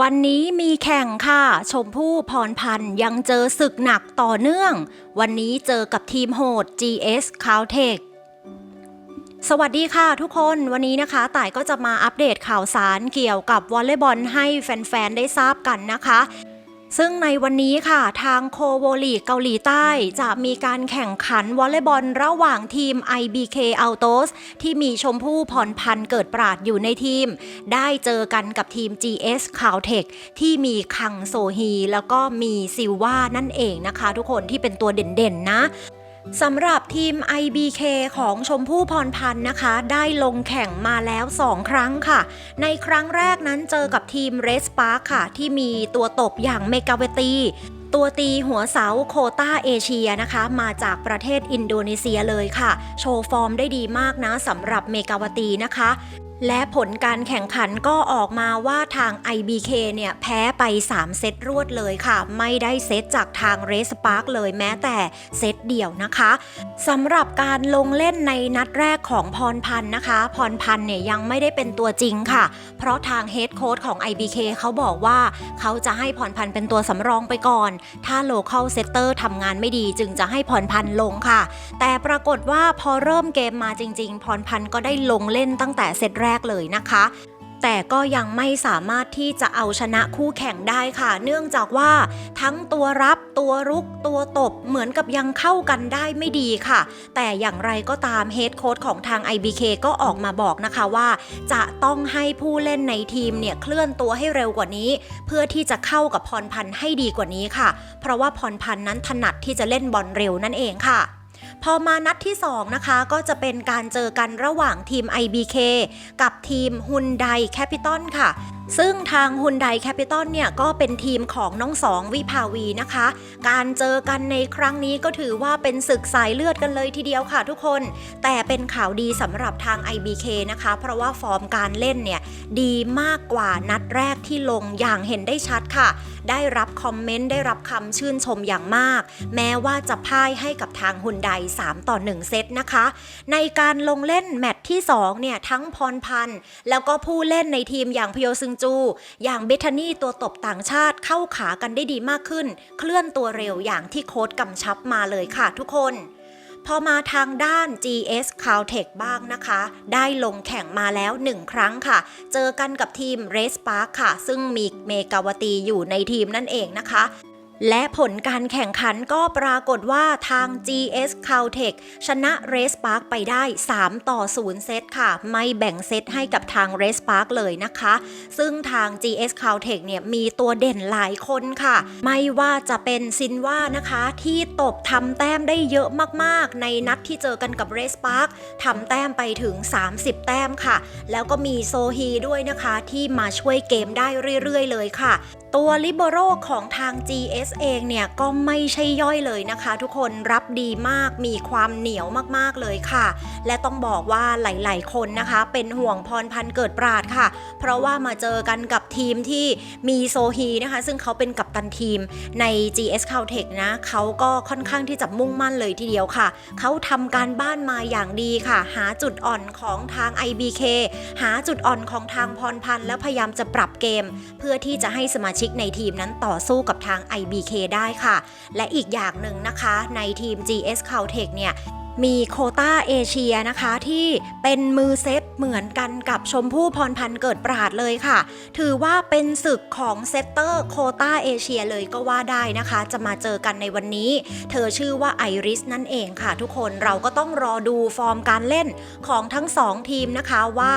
วันนี้มีแข่งค่ะ ชมพู่พรพันธ์ยังเจอศึกหนักต่อเนื่อง วันนี้เจอกับทีมโหด GS c o u t e c h สวัสดีค่ะทุกคนวันนี้นะคะ ต่ายก็จะมาอัปเดตข่าวสารเกี่ยวกับวอลเลย์บอลให้แฟน ๆ ได้ทราบกันนะคะ ซึ่งในวันนี้ค่ะทางโคโวลีเกาหลีใต้ จะมีการแข่งขันวอลเลย์บอลระหว่างทีม IBK Autos ที่มีชมพู่พรพันธ์เกิดปราดอยู่ในทีม ได้เจอกันกับทีม GS c o u t e c h ที่มีคังโซฮี แล้วก็มีซิลว่านั่นเองนะคะ ทุกคนที่เป็นตัวเด่นๆนะ สำหรับทีม IBK ของชมพู่พรพันธ์นะคะ ได้ลงแข่งมาแล้ว 2 ครั้งค่ะ ในครั้งแรกนั้นเจอกับทีม Red Spark ค่ะ ที่มีตัวตบอย่างเมกาเวตีตัวตีหัวเสาโคต้าเอเชียนะคะ มาจากประเทศอินโดนีเซียเลยค่ะ โชว์ฟอร์มได้ดีมากนะสำหรับเมกาวตีนะคะ และผลการแข่งขันก็ออกมาว่าทาง IBK เนี่ยแพ้ไป 3 เซตรวดเลยค่ะ ไม่ได้เซตจากทาง r a c e Park เลยแม้แต่เซตเดียวนะคะสำหรับการลงเล่นในนัดแรกของพรพันธ์นะคะ พรพันธ์เนี่ยยังไม่ได้เป็นตัวจริงค่ะ เพราะทางเฮดโค้ชของ IBK เขาบอกว่าเขาจะให้พรพันธ์เป็นตัวสำรองไปก่อน ถ้าโลเค a l เซตเตอร์ทำงานไม่ดีจึงจะให้พรพันธ์ลงค่ะ แต่ปรากฏว่าพอเริ่มเกมมาจริง ๆ พรพันธ์ก็ได้ลงเล่นตั้งแต่เซตแรกเลยนะคะ แต่ก็ยังไม่สามารถที่จะเอาชนะคู่แข่งได้ค่ะ เนื่องจากว่าทั้งตัวรับตัวรุกตัวตบเหมือนกับยังเข้ากันได้ไม่ดีค่ะ แต่อย่างไรก็ตามเฮดโค้ชของทาง IBK ก็ออกมาบอกนะคะว่า จะต้องให้ผู้เล่นในทีมเนี่ยเคลื่อนตัวให้เร็วกว่านี้ เพื่อที่จะเข้ากับพรพันธ์ให้ดีกว่านี้ค่ะ เพราะว่าพรพันธ์นั้นถนัดที่จะเล่นบอลเร็วนั่นเองค่ะ พอมานัดที่ 2 นะคะ ก็จะเป็นการเจอกันระหว่างทีม IBK กับทีมฮุนไดแคปิตอลค่ะซึ่งทางฮุนไดแคปิตอลเนี่ยก็เป็นทีมของน้องสองวิภาวีนะคะ การเจอกันในครั้งนี้ก็ถือว่าเป็นศึกสายเลือดกันเลยทีเดียวค่ะทุกคน แต่เป็นข่าวดีสำหรับทาง IBK นะคะ เพราะว่าฟอร์มการเล่นเนี่ยดีมากกว่านัดแรกที่ลงอย่างเห็นได้ชัดค่ะ ได้รับคอมเมนต์ได้รับคำชื่นชมอย่างมาก แม้ว่าจะพ่ายให้กับทางฮุนได3ต่อ 1 เซตนะคะ ในการลงเล่นแมตช์ที่2เนี่ยทั้งพรพันธ์แล้วก็ผู้เล่นในทีมอย่างพโยซึงจู อย่างเบธานี่ตัวตบต่างชาติเข้าขากันได้ดีมากขึ้น เคลื่อนตัวเร็วอย่างที่โค้ดกำชับมาเลยค่ะทุกคนพอมาทางด้าน GS Caltech บ้างนะคะ ได้ลงแข่งมาแล้ว 1 ครั้งค่ะ เจอกันกับทีม r a c e Park ค่ะ ซึ่งมีเมกาวตีอยู่ในทีมนั่นเองนะคะ และผลการแข่งขันก็ปรากฏว่าทาง GS c o u t e c h ชนะ r a c e Park ไปได้ 3 ต่อ 0 เซตค่ะ ไม่แบ่งเซตให้กับทาง r a c e Park เลยนะคะ ซึ่งทาง GS c o u t e c h เนี่ยมีตัวเด่นหลายคนค่ะ ไม่ว่าจะเป็นซินว่านะคะที่ตบทำแต้มได้เยอะมากๆ ในนัดที่เจอกันกับ r a c e Park ทำแต้มไปถึง 30 แต้มค่ะ แล้วก็มีโซฮีด้วยนะคะที่มาช่วยเกมได้เรื่อยๆ เลยค่ะ ตัวลิเบโรของทาง GS เองเนี่ยก็ไม่ใช่ย่อยเลยนะคะ ทุกคนรับดีมากมีความเหนียวมากๆเลยค่ะ และต้องบอกว่าหลายๆ คนนะคะ เป็นห่วงพรพันธ์เกิดปราดค่ะ เพราะว่ามาเจอกันกับทีมที่มีโซฮีนะคะ ซึ่งเขาเป็นกัปตันทีมใน GS c o u t e c h นะเขาก็ค่อนข้างที่จะมุ่งมั่นเลยทีเดียวค่ะ เขาทำการบ้านมาอย่างดีค่ะ หาจุดอ่อนของทาง IBK หาจุดอ่อนของทางพรพันธ์แล้วพยายามจะปรับเกม เพื่อที่จะให้สมาชิกในทีมนั้นต่อสู้กับทาง IBK ได้ค่ะ และอีกอย่างหนึ่งนะคะในทีม GS c o u t e c h เนี่ยมีโคต้าเอเชียนะคะที่เป็นมือเซตเหมือนกันกับชมพู่พรพันธ์เกิดปราดเลยค่ะ ถือว่าเป็นศึกของเซตเตอร์โคต้าเอเชียเลยก็ว่าได้นะคะ จะมาเจอกันในวันนี้ เธอชื่อว่าไอริสนั่นเองค่ะ ทุกคนเราก็ต้องรอดูฟอร์มการเล่นของทั้งสองทีมนะคะว่า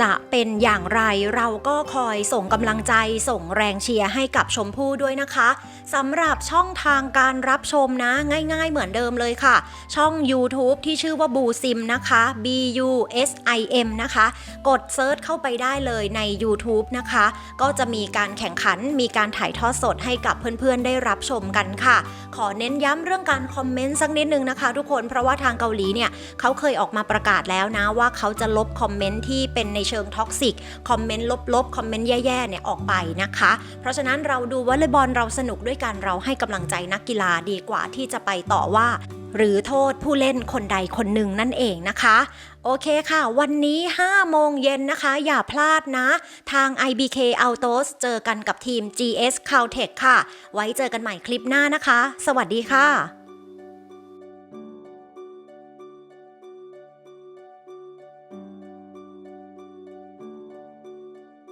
จะเป็นอย่างไรเราก็คอยส่งกำลังใจส่งแรงเชียร์ให้กับชมพู่ด้วยนะคะสำหรับช่องทางการรับชมนะง่ายๆเหมือนเดิมเลยค่ะ ช่อง YouTube ที่ชื่อว่าบูซิมนะคะ B U S I M นะคะ กดเซิร์ชเข้าไปได้เลยใน YouTube นะคะ ก็จะมีการแข่งขันมีการถ่ายทอดสดให้กับเพื่อนๆ ได้รับชมกันค่ะ ขอเน้นย้ำเรื่องการคอมเมนต์สักนิดนึงนะคะ ทุกคนเพราะว่าทางเกาหลีเนี่ยเขาเคยออกมาประกาศแล้วนะว่าเขาจะลบคอมเมนต์ที่เป็นในเชิงท็อกซิกคอมเมนต์ลบๆ คอมเมนต์แย่ๆเนี่ยออกไปนะคะ เพราะฉะนั้นเราดูวอลเลย์บอลเราสนุกด้วยการเราให้กำลังใจนักกีฬาดีกว่าที่จะไปต่อว่า หรือโทษผู้เล่นคนใดคนหนึ่งนั่นเองนะคะโอเคค่ะ วันนี้ 5 โมงเย็นนะคะ อย่าพลาดนะ ทาง IBK Autos เจอกันกับทีม GS Caltech ค่ะ ไว้เจอกันใหม่คลิปหน้านะคะ สวัสดีค่ะ